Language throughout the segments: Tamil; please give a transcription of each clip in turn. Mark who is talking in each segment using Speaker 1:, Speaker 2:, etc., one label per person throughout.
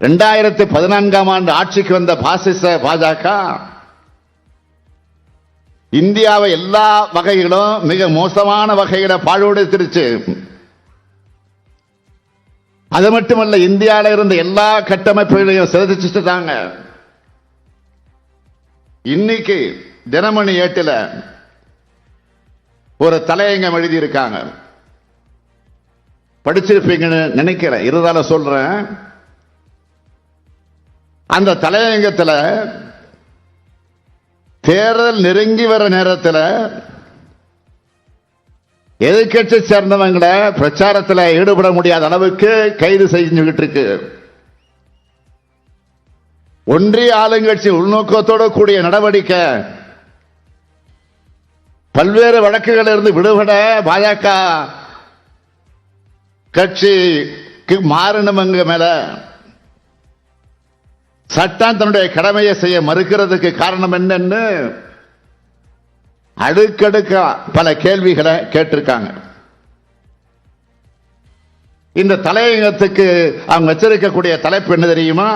Speaker 1: ரெண்டாயிரத்தி பதினான்காம் ஆண்டு ஆட்சிக்கு வந்த பாசிச பாஜக இந்தியாவை எல்லா வகையிலும் மிக மோசமான வகையில பாழ்வடைத்திருச்சு அது மட்டுமல்ல இந்தியாவில் இருந்த எல்லா கட்டமைப்புகளையும் சிதைச்சிட்டாங்க இன்னைக்கு தினமணி ஏட்டில் ஒரு தலையங்கம் எழுதியிருக்காங்க. படிச்சிருப்பீங்கன்னு நினைக்கிறேன். இருந்தாலும் சொல்றேன். அந்த தலையங்கத்தில் தேர்தல் நெருங்கி வர நேரத்தில் எதிர்கட்சி சேர்ந்தவங்களை பிரச்சாரத்தில் ஈடுபட முடியாத அளவுக்கு கைது செஞ்சுக்கிட்டு இருக்கு. ஒன்றிய ஆளுங்கட்சி உள்நோக்கத்தோடு கூடிய நடவடிக்கை பல்வேறு வழக்குகளில் இருந்து விடுபட பாஜக கட்சிக்கு மாறணும் மேல சட்டம் தன்னுடைய கடமையை செய்ய மறுக்கிறதுக்கு காரணம் என்னன்னு அடுக்கடுக்க பல கேள்விகளை கேட்டிருக்காங்க. இந்த தலையங்கத்துக்கு அவங்க வச்சிருக்கக்கூடிய தலைப்பு என்ன தெரியுமா?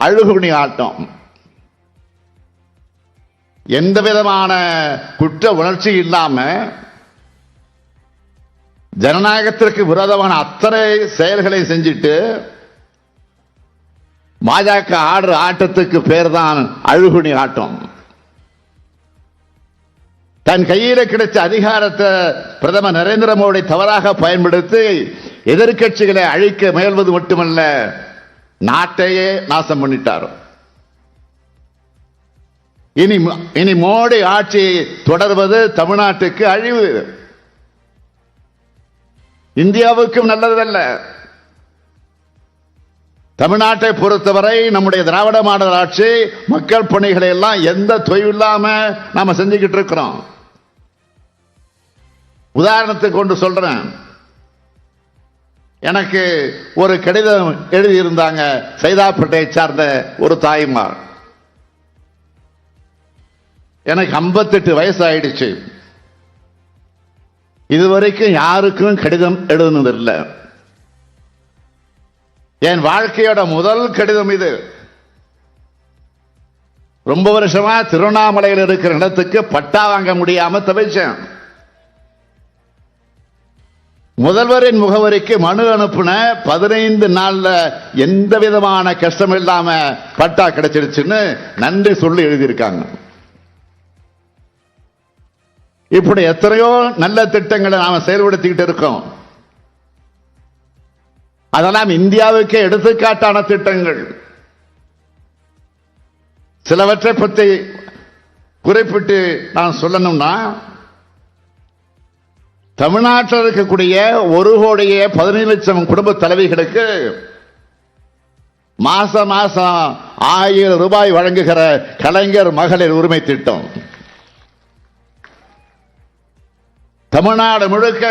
Speaker 1: அழுகுணி ஆட்டம். எந்த விதமான குற்ற உணர்ச்சி இல்லாம ஜனநாயகத்திற்கு விரோதமான அத்தனை செயல்களை செஞ்சிட்டு பாஜக ஆடுற ஆட்டத்துக்கு பேர் தான் அழுகுணி ஆட்டம். தன் கையில கிடைச்ச அதிகாரத்தை பிரதமர் நரேந்திர மோடி தவறாக பயன்படுத்தி எதிர்க்கட்சிகளை அழிக்க முயல்வது மட்டுமல்ல நாட்டையே நாசம் பண்ணிட்டார். இனி இனி மோடி ஆட்சி தொடர்வது தமிழ்நாட்டுக்கு அழிவு. இந்தியாவுக்கும் நல்லதல்ல. தமிழ்நாட்டை பொறுத்தவரை நம்முடைய திராவிட மாடல் ஆட்சி மக்கள் பணிகளை எல்லாம் எந்த தொய்வில்லாம நாம செஞ்சுக்கிட்டு இருக்கிறோம். உதாரணத்துக்கு கொண்டு சொல்றேன். எனக்கு ஒரு கடிதம் எழுதியிருந்தாங்க சைதாப்பேட்டையை சார்ந்த ஒரு தாய்மார். எனக்கு 58 வயசு ஆயிடுச்சு இதுவரைக்கும் யாருக்கும் கடிதம் எழுதுனதில்லை. என் வாழ்க்கையோட முதல் கடிதம் இது. ரொம்ப வருஷமா திருவண்ணாமலையில் இருக்கிற இடத்துக்கு பட்டா வாங்க முடியாம தவிச்சேன். முதல்வரின் முகவரிக்கு மனு அனுப்புன பதினைந்து நாள்ல எந்த விதமான கஷ்டம் இல்லாம பட்டா கிடைச்சிருச்சுன்னு நன்றி சொல்லி எழுதியிருக்காங்க. இப்படி எத்தனையோ நல்ல திட்டங்களை நாம செயல்படுத்திக்கிட்டு இருக்கோம். அதெல்லாம் இந்தியாவுக்கே எடுத்துக்காட்டான திட்டங்கள். சிலவற்றை பற்றி குறிப்பிட்டு நான் சொல்லணும்னா தமிழ்நாட்டில் இருக்கக்கூடிய ஒரு கோடியே பதினேழு லட்சம் குடும்ப தலைவிகளுக்கு மாச மாசம் ஆயிரம் ரூபாய் வழங்குகிற கலைஞர் மகளிர் உரிமை திட்டம். தமிழ்நாடு முழுக்க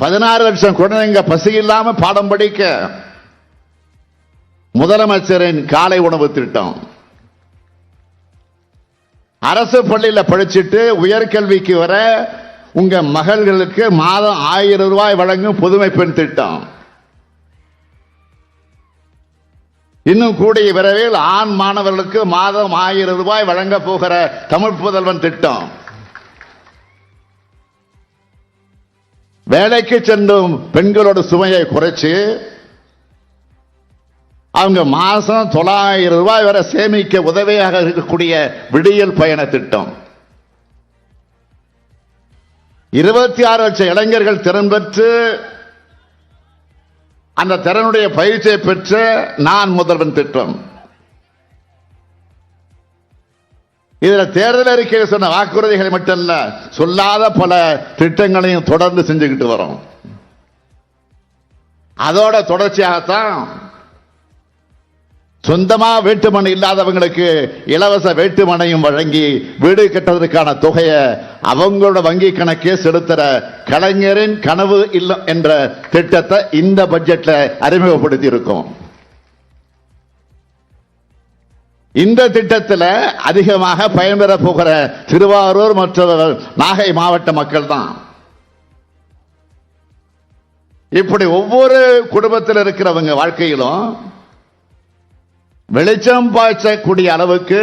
Speaker 1: பதினாறு லட்சம் குழந்தைங்க பசி இல்லாம பாடம் படிக்க. முதலமைச்சரின் காலை உணவு திட்டம். அரசு பள்ளியில் படிச்சுட்டு உயர்கல்விக்கு வர உங்க மகள்களுக்கு மாதம் ஆயிரம் ரூபாய் வழங்கும் புதுமை பெண் திட்டம். இன்னும் கூடிய விரைவில் ஆண் மாணவர்களுக்கு மாதம் ஆயிரம் ரூபாய் வழங்க போகிற தமிழ் புதல்வன் திட்டம். வேலைக்கு சென்றும் பெண்களோட சுமையை குறைச்சு அவங்க மாசம் தொள்ளாயிரம் ரூபாய் வரை சேமிக்க உதவியாக இருக்கக்கூடிய விடியல் பயண திட்டம். இருபத்தி ஆறு லட்சம் இளைஞர்கள் திறன் பெற்று அந்த திறனுடைய பயிற்சியை பெற்ற நான் முதல்வன் திட்டம். இதுல தேர்தல் அறிக்கையில் சொன்ன வாக்குறுதிகளை மட்டுமல்ல சொல்லாத பல திட்டங்களையும் தொடர்ந்து செஞ்சுக்கிட்டு வரோம். அதோட தொடர்ச்சியாகத்தான் சொந்தமா வேட்டுமனை இல்லாதவங்களுக்கு இலவச வேட்டுமனையும் வழங்கி வீடு கட்டுவதற்கான தொகையை அவங்களோட வங்கி கணக்கே செலுத்துற கலைஞரின் கனவு இல்லம் என்ற திட்டத்தை இந்த பட்ஜெட்ல அறிமுகப்படுத்தி இருக்கோம் இந்த திட்டத்தில் அதிகமாக பயன்பெற போகிற திருவாரூர் மற்றும் நாகை மாவட்ட மக்கள் தான் இப்படி ஒவ்வொரு குடும்பத்தில் இருக்கிறவங்க வாழ்க்கையிலும் வெளிச்சம் பாய்ச்சக்கூடிய அளவுக்கு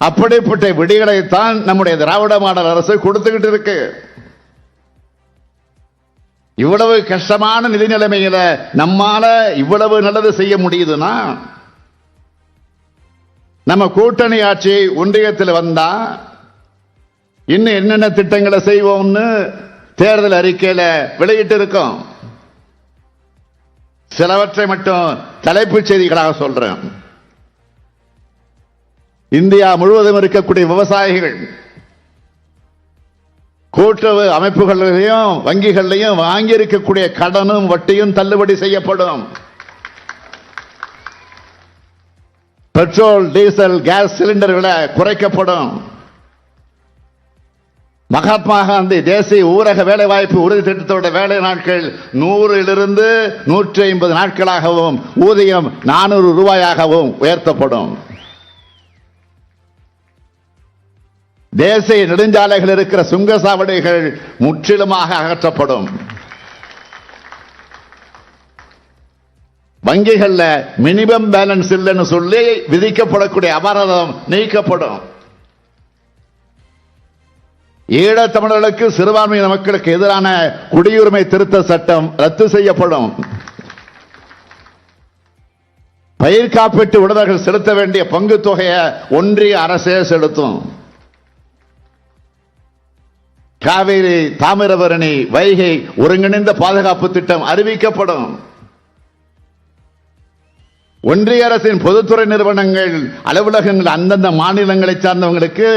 Speaker 1: அப்படிப்பட்ட விடிகளைத்தான் நம்முடைய திராவிட மாடல் அரசு கொடுத்துக்கிட்டு இருக்கு. இவ்வளவு கஷ்டமான நிதி நிலைமையில நம்மால இவ்வளவு நல்லது செய்ய முடியுதுன்னா நம்ம கூட்டணி ஆட்சி ஒன்றியத்தில் வந்தா இன்னும் என்னென்ன திட்டங்களை செய்வோம்னு தேர்தல் அறிக்கையில வெளியிட்டு இருக்கோம். சிலவற்றை மட்டும் தலைப்புச் செய்திகளாக சொல்றேன். இந்தியா முழுவதும் இருக்கக்கூடிய விவசாயிகள் கூட்டுறவு அமைப்புகளிலையும் வங்கிகளையும் வாங்கி இருக்கக்கூடிய கடனும் வட்டியும் தள்ளுபடி செய்யப்படும். பெட்ரோல் டீசல் கேஸ் சிலிண்டர் விலை குறைக்கப்படும். மகாத்மா காந்தி தேசிய ஊரக வேலை வாய்ப்பு உறுதி திட்டத்தோட வேலை நாட்கள் நூறிலிருந்து நூற்றி ஐம்பது நாட்களாகவும் ஊதியம் நானூறு ரூபாயாகவும் உயர்த்தப்படும். தேசிய நெடுஞ்சாலைகள் இருக்கிற சுங்கசாவடிகள் முற்றிலுமாக அகற்றப்படும். வங்கிகளில் மினிமம் பேலன்ஸ் இல்லைன்னு சொல்லி விதிக்கப்படக்கூடிய அபராதம் நீக்கப்படும். ஈழத்தமிழர்களுக்கு சிறுபான்மையின மக்களுக்கு எதிரான குடியுரிமை திருத்த சட்டம் ரத்து செய்யப்படும். பயிர் காப்பீட்டு உடமைகள் செலுத்த வேண்டிய பங்கு தொகையை ஒன்றிய அரசே செலுத்தும். காவேரி தாமிரபரணி வைகை ஒருங்கிணைந்த பாதுகாப்பு திட்டம் அறிவிக்கப்படும். ஒன்றிய அரசின் பொதுத்துறை நிறுவனங்கள் அலுவலகங்கள் அந்தந்த மாநிலங்களை சார்ந்தவங்களுக்கு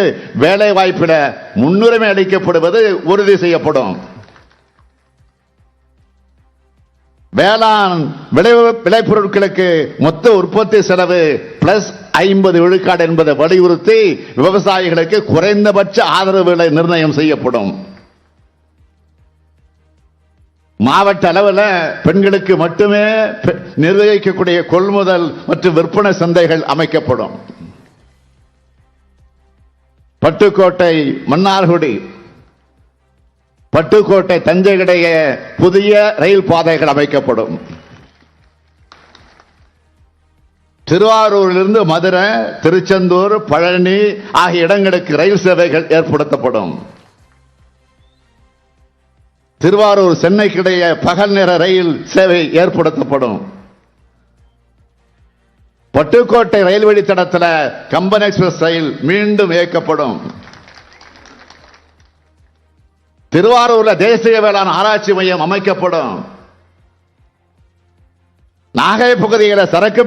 Speaker 1: வேலை வாய்ப்பிட முன்னுரிமை அளிக்கப்படுவது உறுதி செய்யப்படும். வேளாண் விளை விளைபொருட்களுக்கு மொத்த உற்பத்தி செலவு பிளஸ் ஐம்பது விழுக்காடு என்பதை வலியுறுத்தி விவசாயிகளுக்கு குறைந்தபட்ச ஆதரவு விலை நிர்ணயம் செய்யப்படும். மாவட்ட அளவில் பெண்களுக்கு மட்டுமே பெ- நிர்வகிக்கக்கூடிய கொள்முதல் மற்றும் விற்பனை சந்தைகள் அமைக்கப்படும். பட்டுக்கோட்டை மன்னார்குடி பட்டுக்கோட்டை தஞ்சை இடையே புதிய ரயில் பாதைகள் அமைக்கப்படும். திருவாரூரிலிருந்து மதுரை திருச்செந்தூர் பழனி ஆகிய இடங்களுக்கு ரயில் சேவைகள் ஏற்படுத்தப்படும். திருவாரூர் சென்னைக்கிடையே பகல் நேர ரயில் சேவை ஏற்படுத்தப்படும். பட்டுக்கோட்டை ரயில் வழித்தடத்தில் கம்பன் எக்ஸ்பிரஸ் ரயில் மீண்டும் இயக்கப்படும். திருவாரூர்ல தேசிய வேளாண் ஆராய்ச்சி மையம் அமைக்கப்படும். நாகை பகுதியில் சரக்கு